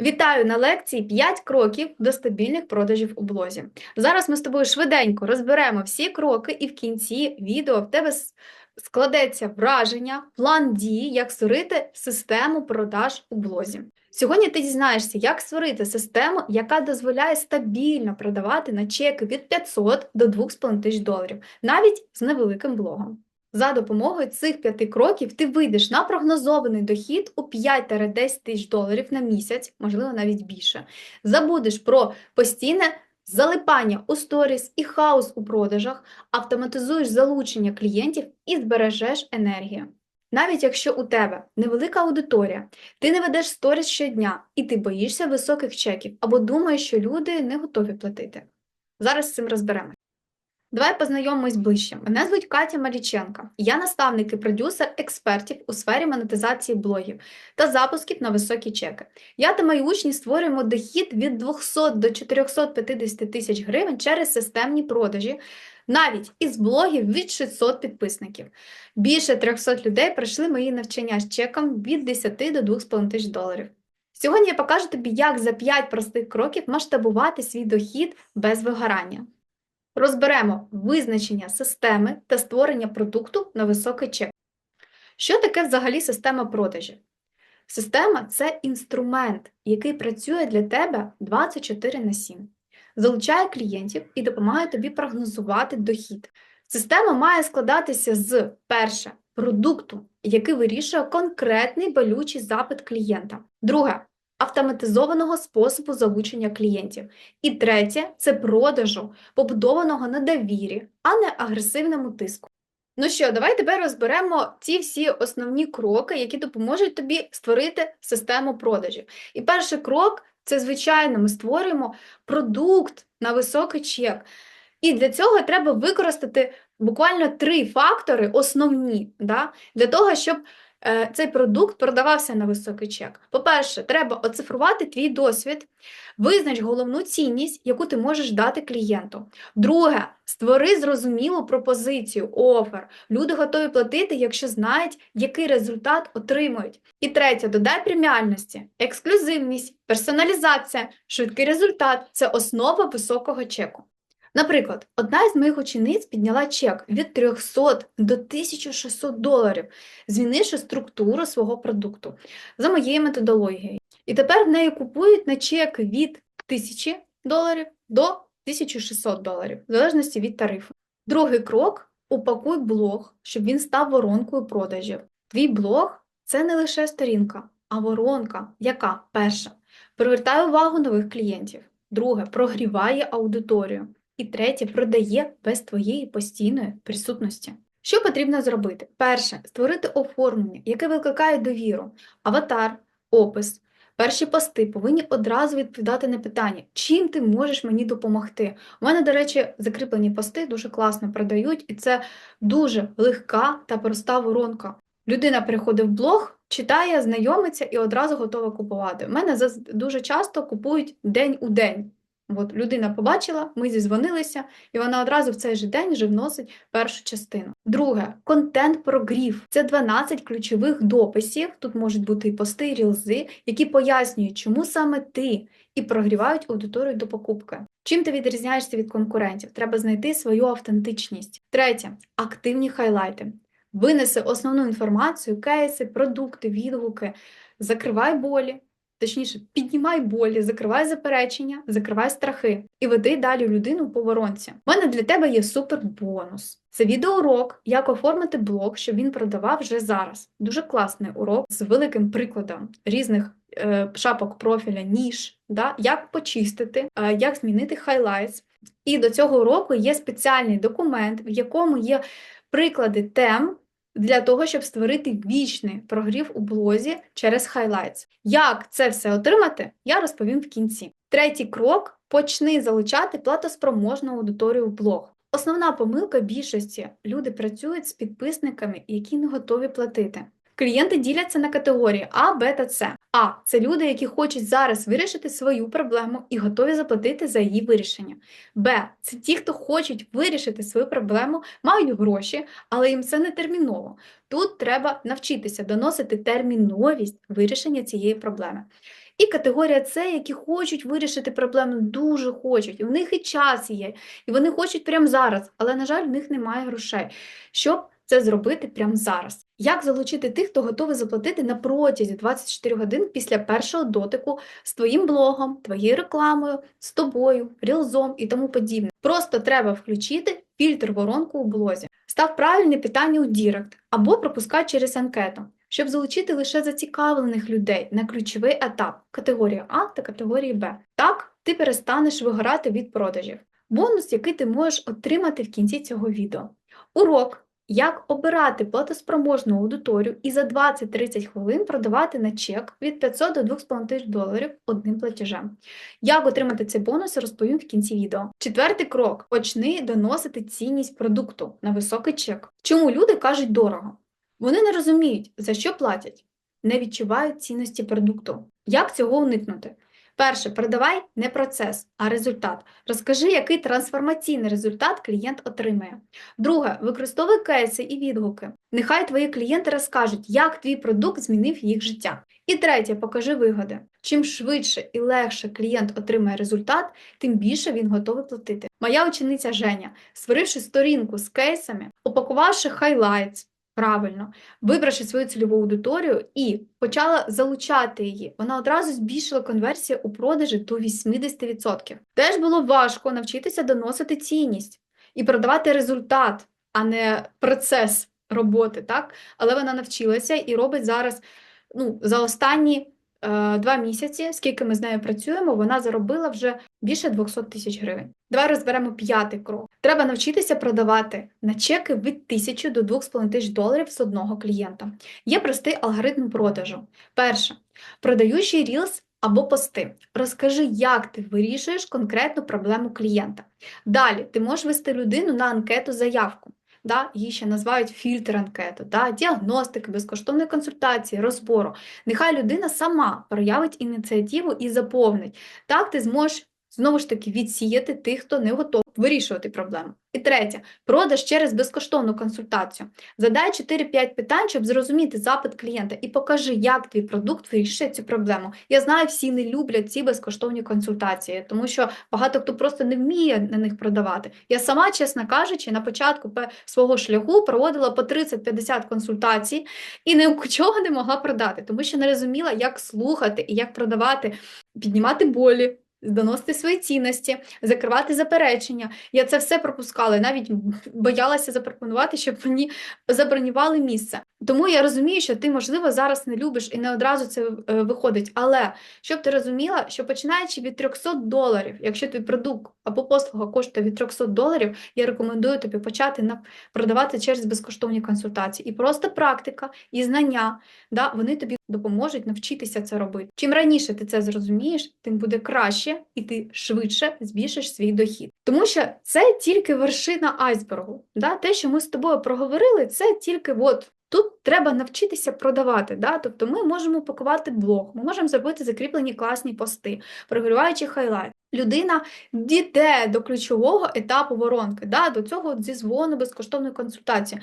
Вітаю на лекції 5 кроків до стабільних продажів у блозі. Зараз ми з тобою швиденько розберемо всі кроки, і в кінці відео в тебе складеться враження, план дій, як створити систему продаж у блозі. Сьогодні ти дізнаєшся, як створити систему, яка дозволяє стабільно продавати на чеки від 500 до 2,5 тисяч доларів, навіть з невеликим блогом. За допомогою цих п'яти кроків ти вийдеш на прогнозований дохід у 5-10 тисяч доларів на місяць, можливо, навіть більше. Забудеш про постійне залипання у сторіс і хаос у продажах, автоматизуєш залучення клієнтів і збережеш енергію. Навіть якщо у тебе невелика аудиторія, ти не ведеш сторіс щодня і ти боїшся високих чеків або думаєш, що люди не готові платити. Зараз з цим розберемось. Давай познайомимось ближче. Мене звуть Катя Маріченка. Я наставник і продюсер експертів у сфері монетизації блогів та запусків на високі чеки. Я та мої учні створюємо дохід від 200 до 450 тисяч гривень через системні продажі, навіть із блогів від 600 підписників. Більше 300 людей пройшли мої навчання з чеком від 10 до 2,5 тисяч доларів. Сьогодні я покажу тобі, як за 5 простих кроків масштабувати свій дохід без вигорання. Розберемо визначення системи та створення продукту на високий чек. Що таке взагалі система продажів? Система це інструмент, який працює для тебе 24 на 7, залучає клієнтів і допомагає тобі прогнозувати дохід. Система має складатися з перше продукту, який вирішує конкретний болючий запит клієнта. Друге автоматизованого способу залучення клієнтів. І третє це продажу, побудованого на довірі, а не агресивному тиску. Ну що, давай тепер розберемо ці всі основні кроки, які допоможуть тобі створити систему продажів. І перший крок це, звичайно, ми створюємо продукт на високий чек. І для цього треба використати буквально три фактори основні, да, для того, щоб цей продукт продавався на високий чек. По-перше, треба оцифрувати твій досвід, визнач головну цінність, яку ти можеш дати клієнту. Друге, створи зрозумілу пропозицію, офер. Люди готові платити, якщо знають, який результат отримують. І третє, додай преміальності, ексклюзивність, персоналізація, швидкий результат це основа високого чеку. Наприклад, одна із моїх учениць підняла чек від 300 до 1600 доларів, змінивши структуру свого продукту за моєю методологією. І тепер в неї купують на чек від 1000 доларів до 1600 доларів, в залежності від тарифу. Другий крок упакуй блог, щоб він став воронкою продажів. Твій блог це не лише сторінка, а воронка, яка перша привертає увагу нових клієнтів, друге прогріває аудиторію. І третє продає без твоєї постійної присутності. Що потрібно зробити? Перше створити оформлення, яке викликає довіру, аватар, опис. Перші пости повинні одразу відповідати на питання, чим ти можеш мені допомогти. У мене, до речі, закріплені пости дуже класно продають, і це дуже легка та проста воронка. Людина переходить в блог, читає, знайомиться і одразу готова купувати. У мене дуже часто купують день у день. От людина побачила, ми зізвонилися, і вона одразу в цей же день вже вносить першу частину. Друге, контент прогрів. Це 12 ключових дописів. Тут можуть бути і пости, і рілзи, які пояснюють, чому саме ти, і прогрівають аудиторію до покупки. Чим ти відрізняєшся від конкурентів? Треба знайти свою автентичність. Третє активні хайлайти. Винеси основну інформацію, кейси, продукти, відгуки, закривай болі. Точніше, піднімай болі, закривай заперечення, закривай страхи і веди далі людину по воронці. У мене для тебе є супер бонус. Це відеоурок, як оформити блог, щоб він продавав вже зараз. Дуже класний урок з великим прикладом різних е, шапок профіля, ніж, да? як почистити, е, як змінити хайлайтс. І до цього уроку є спеціальний документ, в якому є приклади тем для того, щоб створити вічний прогрів у блозі через Highlights. Як це все отримати, я розповім в кінці. Третій крок почни залучати платоспроможну аудиторію в блог. Основна помилка більшості люди працюють з підписниками, які не готові платити. Клієнти діляться на категорії А, Б та С. А це люди, які хочуть зараз вирішити свою проблему і готові заплатити за її вирішення. Б це ті, хто хочуть вирішити свою проблему, мають гроші, але їм це не терміново. Тут треба навчитися доносити терміновість вирішення цієї проблеми. І категорія С, які хочуть вирішити проблему, дуже хочуть. В них і час є, і вони хочуть прямо зараз, але, на жаль, в них немає грошей, щоб це зробити прямо зараз. Як залучити тих, хто готовий заплатити на протязі 24 годин після першого дотику з твоїм блогом, твоєю рекламою, з тобою, рілзом і тому подібне. Просто треба включити фільтр воронку у блозі. Став правильне питання у Дірект або пропускай через анкету, щоб залучити лише зацікавлених людей на ключовий етап категорії А та категорії Б. Так, ти перестанеш вигорати від продажів. Бонус, який ти можеш отримати в кінці цього відео. Урок. Як обирати платоспроможну аудиторію і за 20-30 хвилин продавати на чек від 500 до 2,5 тисяч доларів одним платежем. Як отримати цей бонус, розповім в кінці відео. Четвертий крок: почни доносити цінність продукту на високий чек. Чому люди кажуть дорого? Вони не розуміють, за що платять, не відчувають цінності продукту. Як цього уникнути? Перше, продавай не процес, а результат. Розкажи, який трансформаційний результат клієнт отримає. Друге, використовуй кейси і відгуки. Нехай твої клієнти розкажуть, як твій продукт змінив їх життя. І третє, покажи вигоди. Чим швидше і легше клієнт отримає результат, тим більше він готовий платити. Моя учениця Женя, створивши сторінку з кейсами, упакувавши хайлайтс, Правильно, вибравши свою цільову аудиторію і почала залучати її, вона одразу збільшила конверсію у продажі до 80%. Теж було важко навчитися доносити цінність і продавати результат, а не процес роботи, так? Але вона навчилася і робить зараз ну, за останні два місяці, скільки ми з нею працюємо, вона заробила вже більше 200 тисяч гривень. Давай розберемо п'ятий крок. Треба навчитися продавати на чеки від 1000 до 2,5 тисяч доларів з одного клієнта. Є простий алгоритм продажу. Перше, продаючий рілс або пости. Розкажи, як ти вирішуєш конкретну проблему клієнта. Далі ти можеш вести людину на анкету заявку. Да, її ще називають фільтр анкету, да, діагностики, безкоштовної консультації, розбору. Нехай людина сама проявить ініціативу і заповнить. Так ти зможеш знову ж таки відсіяти тих, хто не готовий вирішувати проблему. І третє, продаж через безкоштовну консультацію. Задай 4-5 питань, щоб зрозуміти запит клієнта і покажи, як твій продукт вирішує цю проблему. Я знаю, всі не люблять ці безкоштовні консультації, тому що багато хто просто не вміє на них продавати. Я сама, чесно кажучи, на початку свого шляху проводила по 30-50 консультацій і ні чого не могла продати, тому що не розуміла, як слухати і як продавати, піднімати болі доносити свої цінності, закривати заперечення. Я це все пропускала, навіть боялася запропонувати, щоб мені забронювали місце. Тому я розумію, що ти, можливо, зараз не любиш і не одразу це е, виходить. Але щоб ти розуміла, що починаючи від 300 доларів, якщо твій продукт або послуга коштує від 300 доларів, я рекомендую тобі почати на продавати через безкоштовні консультації. І просто практика і знання, да, вони тобі допоможуть навчитися це робити. Чим раніше ти це зрозумієш, тим буде краще і ти швидше збільшиш свій дохід. Тому що це тільки вершина айсбергу. Да? Те, що ми з тобою проговорили, це тільки от. Тут треба навчитися продавати. Да? Тобто ми можемо пакувати блог, ми можемо зробити закріплені класні пости, прогріваючи хайлайт. Людина дійде до ключового етапу воронки, да? до цього зі дзвону безкоштовної консультації.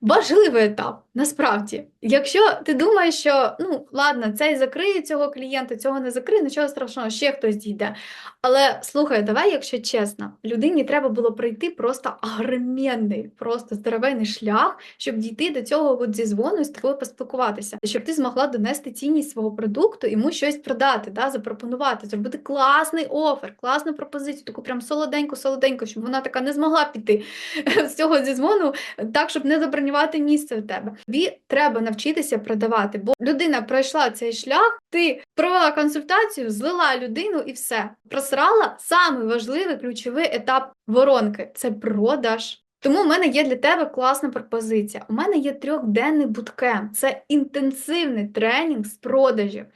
Важливий етап, насправді. Якщо ти думаєш, що ну ладно, цей закриє цього клієнта, цього не закриє, нічого страшного, ще хтось дійде. Але слухай, давай, якщо чесно, людині треба було пройти просто агременний, просто здоровенний шлях, щоб дійти до цього от зі дзвону і з тобою поспілкуватися, щоб ти змогла донести цінність свого продукту, йому щось продати, да, запропонувати, зробити класний офер, класну пропозицію, таку прям солоденьку-солоденьку, щоб вона така не змогла піти з цього зі дзвону, так, щоб не забронювати місце в тебе. Тобі треба навчитися продавати, бо людина пройшла цей шлях, ти провела консультацію, злила людину і все. Просрала самий важливий ключовий етап воронки це продаж. Тому в мене є для тебе класна пропозиція. У мене є трьохденний буткемп. Це інтенсивний тренінг з продажів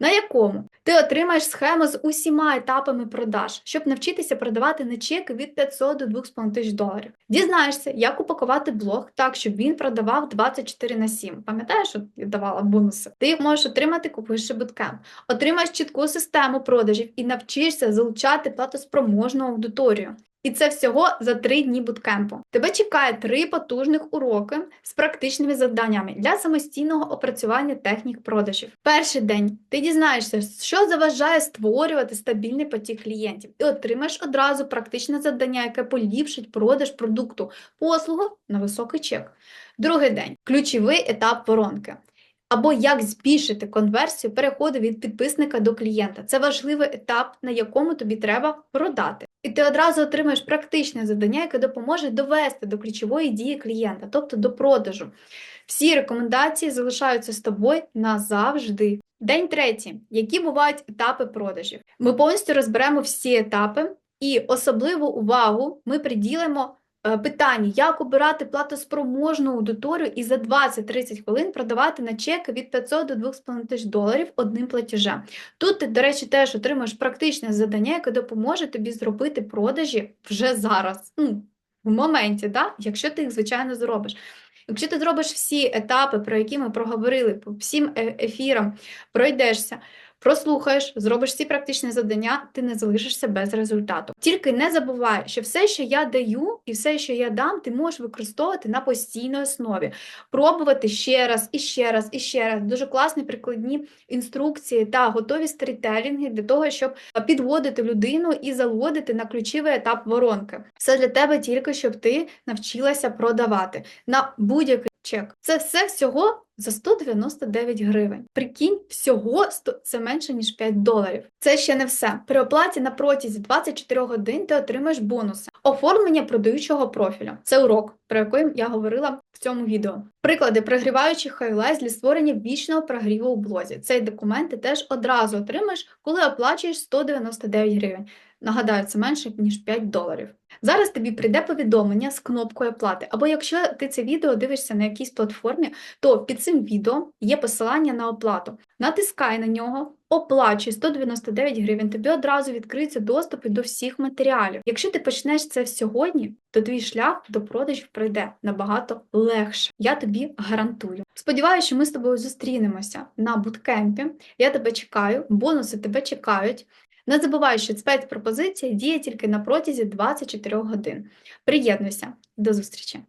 на якому ти отримаєш схему з усіма етапами продаж, щоб навчитися продавати на чеки від 500 до 2,5 тисяч доларів. Дізнаєшся, як упакувати блог так, щоб він продавав 24 на 7. Пам'ятаєш, що я давала бонуси? Ти можеш отримати, купивши буткемп. Отримаєш чітку систему продажів і навчишся залучати платоспроможну аудиторію. І це всього за три дні буткемпу. Тебе чекає три потужних уроки з практичними завданнями для самостійного опрацювання технік продажів. Перший день ти дізнаєшся, що заважає створювати стабільний потік клієнтів, і отримаєш одразу практичне завдання, яке поліпшить продаж продукту, послугу на високий чек. Другий день ключовий етап воронки. Або як збільшити конверсію переходу від підписника до клієнта. Це важливий етап, на якому тобі треба продати. І ти одразу отримаєш практичне завдання, яке допоможе довести до ключової дії клієнта, тобто до продажу. Всі рекомендації залишаються з тобою назавжди. День третій. Які бувають етапи продажів? Ми повністю розберемо всі етапи, і особливу увагу ми приділимо е, питанню, як обирати платоспроможну аудиторію і за 20-30 хвилин продавати на чеки від 500 до 2,5 тисяч доларів одним платежем. Тут ти, до речі, теж отримаєш практичне завдання, яке допоможе тобі зробити продажі вже зараз. Ну, в моменті, да? якщо ти їх, звичайно, зробиш. Якщо ти зробиш всі етапи, про які ми проговорили, по всім е- ефірам, пройдешся, прослухаєш, зробиш всі практичні завдання, ти не залишишся без результату. Тільки не забувай, що все, що я даю, і все, що я дам, ти можеш використовувати на постійній основі, пробувати ще раз, і ще раз, і ще раз. Дуже класні прикладні інструкції та готові сторітелінги для того, щоб підводити людину і заводити на ключовий етап воронки. Все для тебе тільки щоб ти навчилася продавати на будь-який чек. Це все всього за 199 гривень. Прикинь, всього 100, це менше ніж 5 доларів. Це ще не все. При оплаті на протязі 24 годин ти отримаєш бонуси. Оформлення продаючого профіля. Це урок, про який я говорила в цьому відео. Приклади прогріваючих хайлайт для створення вічного прогріву у блозі. Цей документ ти теж одразу отримаєш, коли оплачуєш 199 гривень. Нагадаю, це менше ніж 5 доларів. Зараз тобі прийде повідомлення з кнопкою оплати. Або якщо ти це відео дивишся на якійсь платформі, то під цим відео є посилання на оплату. Натискай на нього, оплачуй 199 гривень, тобі одразу відкриються доступи до всіх матеріалів. Якщо ти почнеш це сьогодні, то твій шлях до продажів пройде набагато легше. Я тобі гарантую. Сподіваюся, що ми з тобою зустрінемося на буткемпі. Я тебе чекаю, бонуси тебе чекають. Не забувай, що спецпропозиція діє тільки на протязі 24 годин. Приєднуйся, до зустрічі!